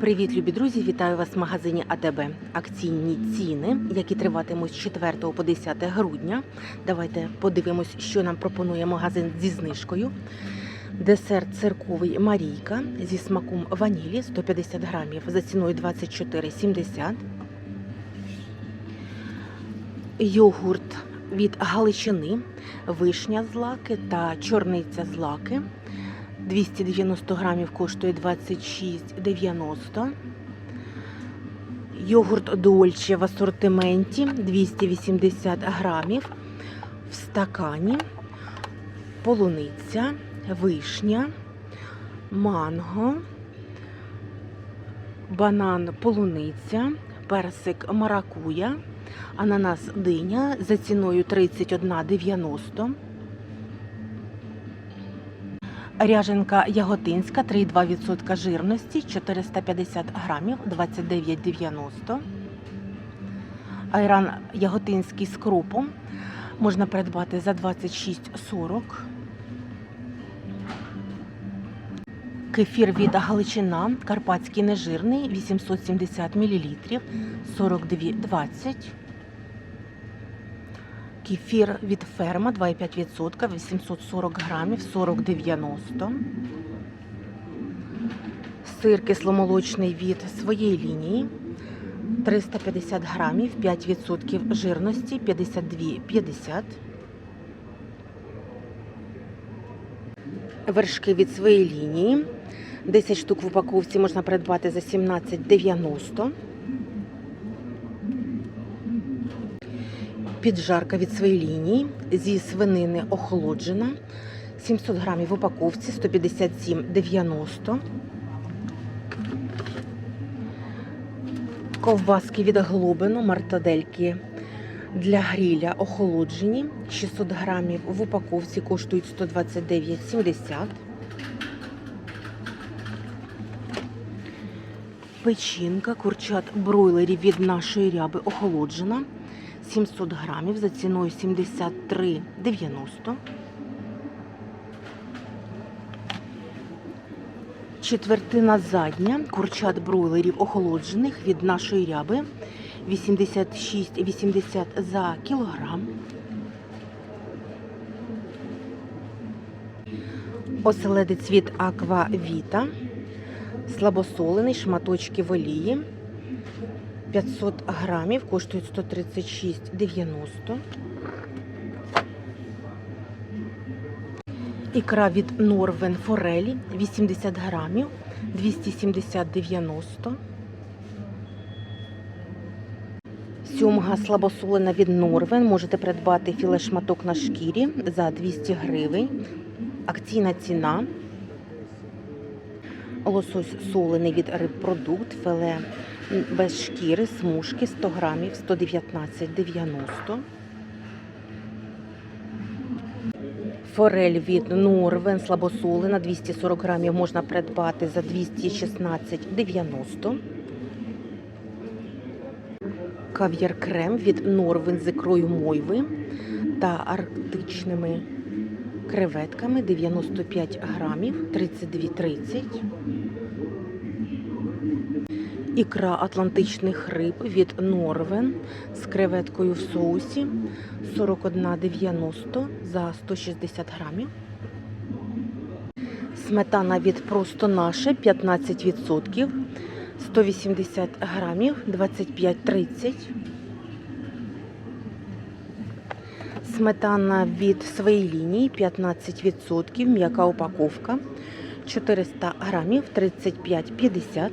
Привіт, любі друзі! Вітаю вас в магазині АТБ. Акційні ціни, які триватимуть з 4 по 10 грудня. Давайте подивимось, що нам пропонує магазин зі знижкою. Десерт цирковий Марійка зі смаком ванілі 150 грамів за ціною 24,70. Йогурт від Галичини, вишня з лаки та чорниця з лаки. 290 грамів коштує 26,90. Йогурт Дольче в асортименті 280 грамів в стакані. Полуниця, вишня, манго, банан полуниця, персик маракуя, ананас диня за ціною 31,90. Ряженка яготинська 3,2% жирності, 450 грамів, 29,90. Айран яготинський з крупом можна придбати за 26,40. Кефір від Галичина, карпатський нежирний, 870 мл, 42,20. Кефір від ферма 2,5%, 840 грамів, 40,90. Сир кисломолочний від своєї лінії 350 грамів, 5% жирності, 52,50. Вершки від своєї лінії. 10 штук в упаковці можна придбати за 17,90. Піджарка від своєї лінії зі свинини охолоджена. 700 грамів в упаковці 157,90. Ковбаски від глобину, мартадельки для гриля охолоджені. 600 грамів в упаковці коштують 129,70. Печінка, курчат бройлерів від нашої ряби охолоджена. 700 грамів за ціною 73,90. Четвертина задня курчат бройлерів охолоджених від нашої ряби 86,80 за кілограм. Оселедець від Аква Віта. Слабосолений, шматочки в олії. 500 грамів, коштують 136,90. Ікра від Норвен Форелі 80 грамів, 270,90. Сьомга слабосолена від Норвен. Можете придбати філе шматок на шкірі за 200 гривень. Акційна ціна. Лосось солений від рибпродукт, філе без шкіри, смужки 100 грамів 119,90. Форель від Норвен слабосолена 240 грамів можна придбати за 216,90. Кав'яр крем від Норвен з ікрою мойви та арктичними креветками 95 грамів 32,30. Ікра атлантичних риб від Норвен з креветкою в соусі 41,90 за 160 грамів. Сметана від просто наше 15%, 180 грамів 25,30. Сметана від своєї лінії 15%, м'яка упаковка 400 грамів 35,50.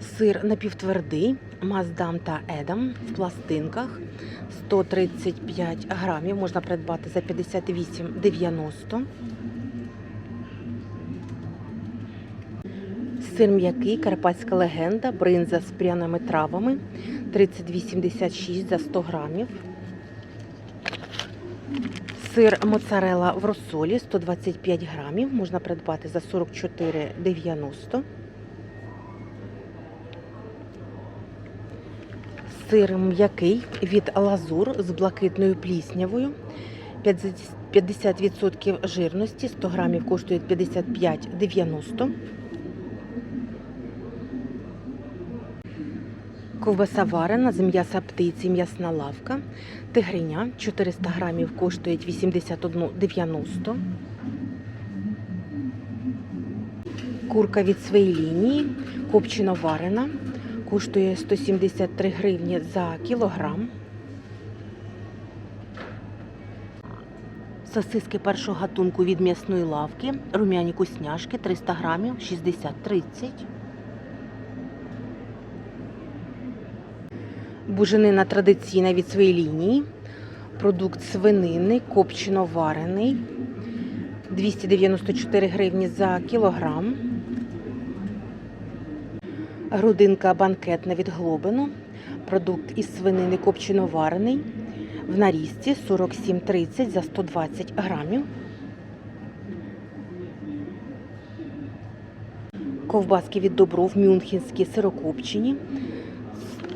Сир напівтвердий, Маздам та Едам в пластинках 135 грамів. Можна придбати за 58,90. Сир м'який, карпатська легенда, бринза з пряними травами 32,76 за 100 грамів. Сир моцарела в розсолі 125 грамів. Можна придбати за 44,90. Сир м'який від лазур з блакитною пліснявою 50 50% жирності, 100 грамів коштує 55,90. Ковбаса варена з м'яса птиці, м'ясна лавка. Тигриня 400 грамів коштує 81,90. Курка від своєї лінії, копчено варена, коштує 173 гривні за кілограм. Сосиски першого гатунку від м'ясної лавки, рум'яні кусняшки 300 грамів 60-30. Буженина традиційна від своєї лінії. Продукт свинини, копчено варений. 294 гривні за кілограм. Грудинка банкетна від глобину. Продукт із свинини копчено варений. В нарізці 47,30 за 120 грамів. Ковбаски від Добров мюнхенські сирокопчені.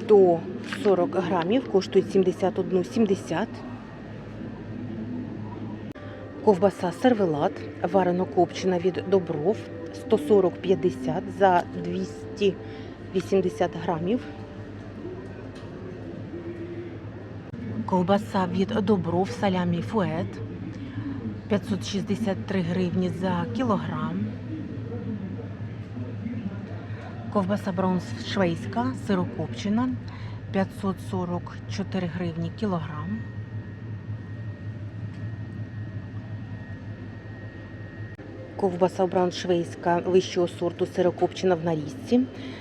140 грамів, коштують 71,70. Ковбаса сервелат, варено копчена від Добров 140,50 за 280 грамів. Ковбаса від Добров салямі фует 563 гривні за кілограм. Ковбаса бронз швейська, сирокопчена 544 гривні кілограм. Ковбаса брауншвейська вищого сорту сирокопчена в нарізці.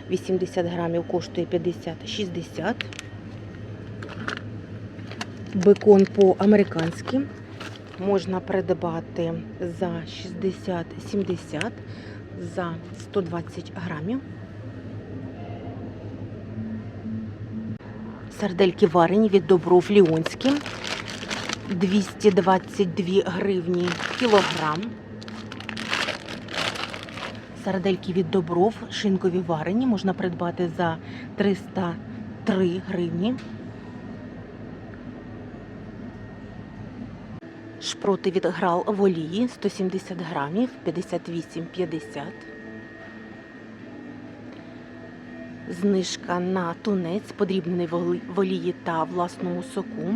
80 грамів коштує 50-60. Бекон по-американськи можна придбати за 60-70 за 120 грамів. Сардельки варені від Добров Ліонські. 222 гривні кілограм. Сардельки від Добров, шинкові варені, можна придбати за 303 гривні. Шпроти від Грал в олії 170 грамів, 58,50. Знижка на тунець, подрібнений в олії та власному соку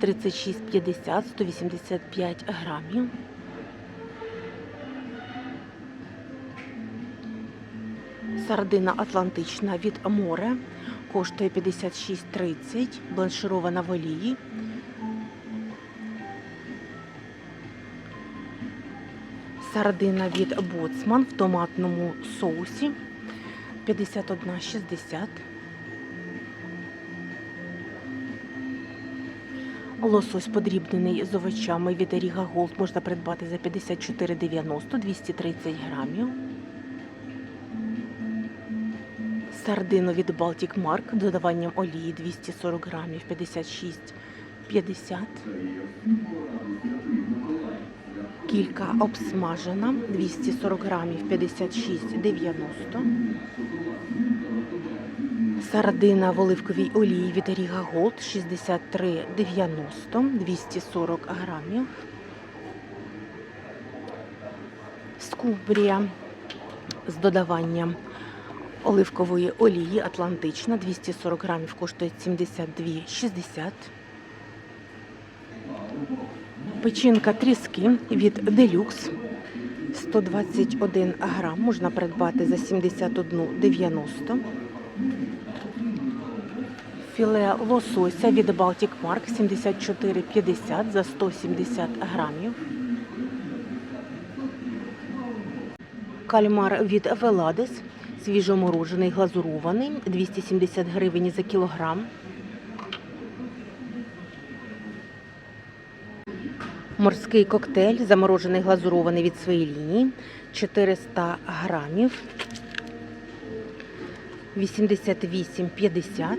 36,50, 185 грамів. Сардина атлантична від море коштує 56,30, бланширована в олії. Сардина від Боцман в томатному соусі 51,60. Лосось подрібнений з овочами від Еріга Голд можна придбати за 54,90 230 грамів. Сардину від Baltic Mark з додаванням олії 240 грамів 56,50. Кілька обсмажена 240 грамів 56,90. Сардина в оливковій олії від Ріга Голд 63,90 240 грамів. Скумбрія з додаванням оливкової олії Атлантична 240 грамів коштує 72,60. Печінка тріски від Делюкс 121 грам можна придбати за 71,90. Філе лосося від Baltic Mark 74,50 за 170 грамів. Кальмар від Веладес свіжоморожений глазурований 270 гривень за кілограм. Морський коктейль, заморожений глазурований від своєї лінії, 400 грамів, 88,50.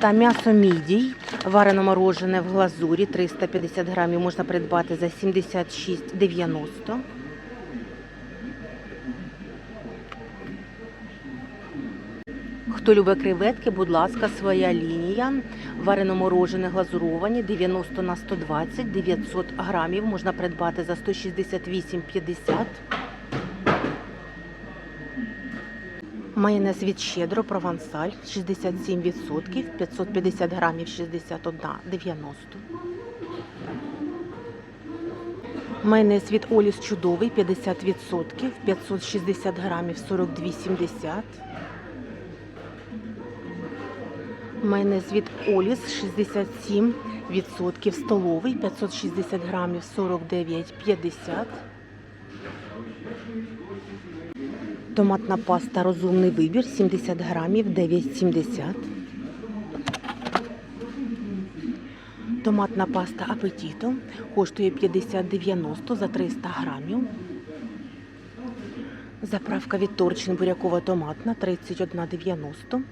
Та м'ясо мідій, варено морожене в глазурі, 350 грамів можна придбати за 76,90. Хто любить креветки, будь ласка, своя лінія. Варено морожене глазуровані 90 на 120, 900 грамів. Можна придбати за 168,50. Майонез від щедро провансаль 67%, 550 грамів 61,90. Майонез від Оліс чудовий 50%, 560 грамів 42,70. Майонез від Оліс 67%, столовий 560 грамів 49,50. Томатна паста розумний вибір 70 грамів 9,70. Томатна паста апетіто коштує 50,90 за 300 грамів. Заправка від Торчин бурякова томатна 31,90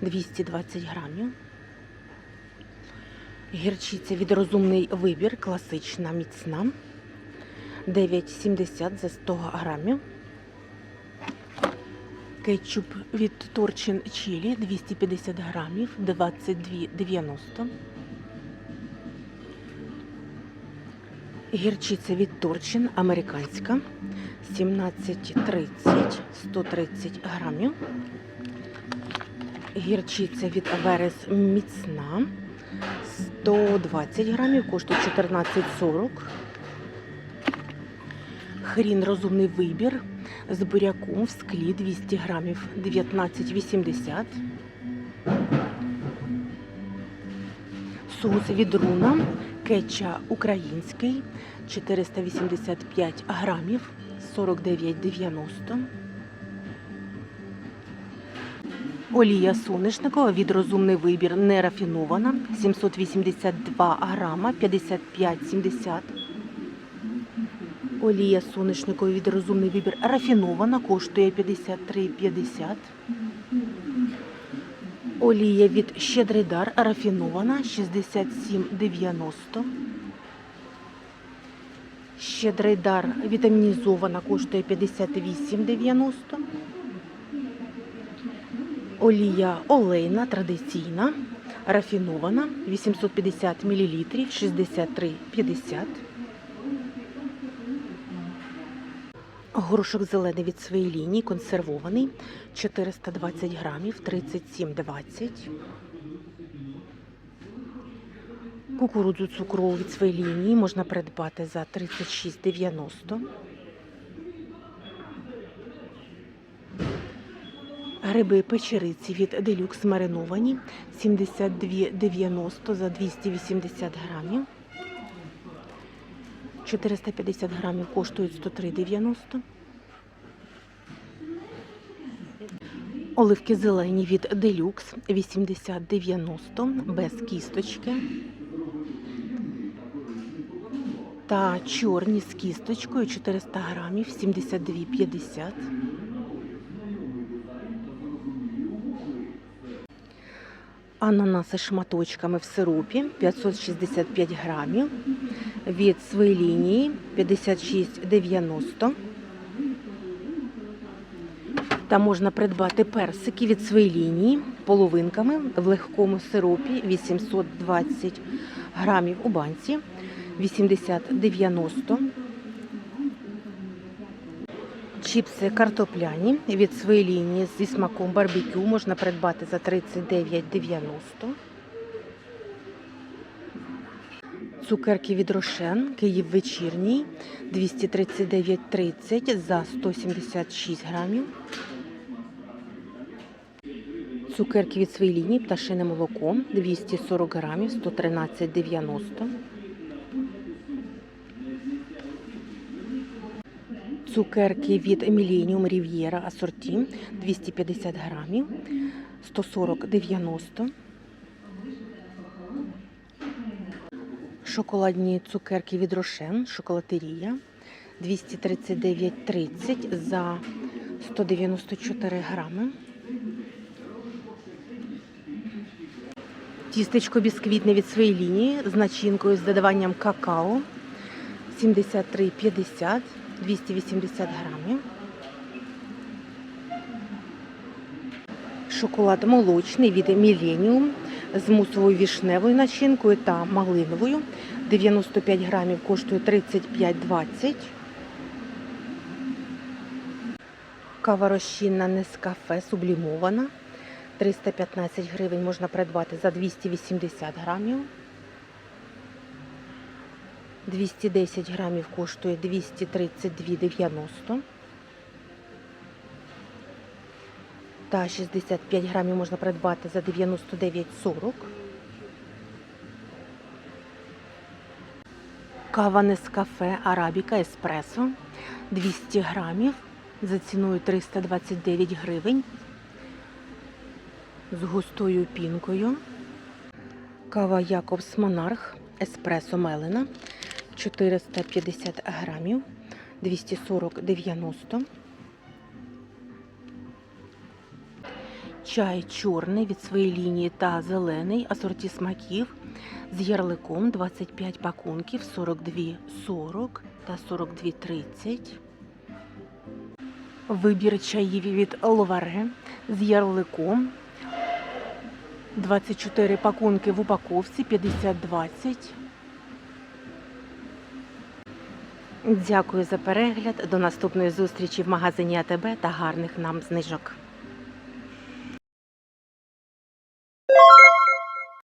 220 грамів. Гірчиця від розумний вибір класична міцна 9,70 за 100 грамів. Кетчуп від Торчин Чилі 250 грамів 22,90. Гірчиця від Торчин американська 17,30 130 грамів. Гірчиця від Аверес міцна 120 грамів, коштує 14,40. Хрін розумний вибір з буряком в склі 200 грамів. 19,80. Соус від руна. Кетча український. 485 грамів. 49,90. Олія соняшникова. Від розумний вибір. Не рафінована 782 грама. 55,70. Олія соняшникова від розумний вибір рафінована коштує 53,50. Олія від Щедрий дар рафінована 67,90. Щедрий дар вітамінізована коштує 58,90. Олія олейна традиційна рафінована 850 мл 63,50. Горошок зелений від своєї лінії, консервований 420 грамів 37,20. Кукурудзу цукрову від своєї лінії можна придбати за 36,90. Гриби печериці від делюкс мариновані 72,90 за 280 грамів. 450 грамів коштують 103,90. Оливки зелені від Deluxe 80,90 без кісточки. Та чорні з кісточкою 400 грамів 72,50. Ананаси шматочками в сиропі 565 грамів. Від своєї лінії 56,90. Та можна придбати персики від своєї лінії половинками в легкому сиропі 820 грамів у банці 80,90. Чіпси картопляні від своєї лінії зі смаком барбекю можна придбати за 39,90. Цукерки від Рошен, Київ вечірній 239,30 за 176 грамів. Цукерки від своєї лінії пташине молоко 240 грамів 113,90. Цукерки від Millennium Riviera асорті 250 грамів 140,90. Шоколадні цукерки від Рошен, шоколатерія 239,30 за 194 грами. Тістечко бісквітне від своєї лінії з начинкою з додаванням какао 73,50 280 грамів. Шоколад молочний від Millennium з мусовою вішневою начинкою та малиновою. 95 грамів коштує 35,20. Кава розчинна Нескафе сублімована. 315 гривень можна придбати за 280 грамів. 210 грамів коштує 232,90. Та 65 грамів можна придбати за 99,40. Кава Нескафе Арабіка Еспресо 200 грамів за ціною 329 гривень з густою пінкою. Кава Якобс Монарх Еспресо Мелена 450 грамів 240,90. Чай чорний від своєї лінії та зелений асорті смаків з ярликом 25 пакунків 42,40 та 42,30. Вибір чаїв від Ловаре з ярликом 24 пакунки в упаковці 50-20. Дякую за перегляд. До наступної зустрічі в магазині АТБ та гарних нам знижок.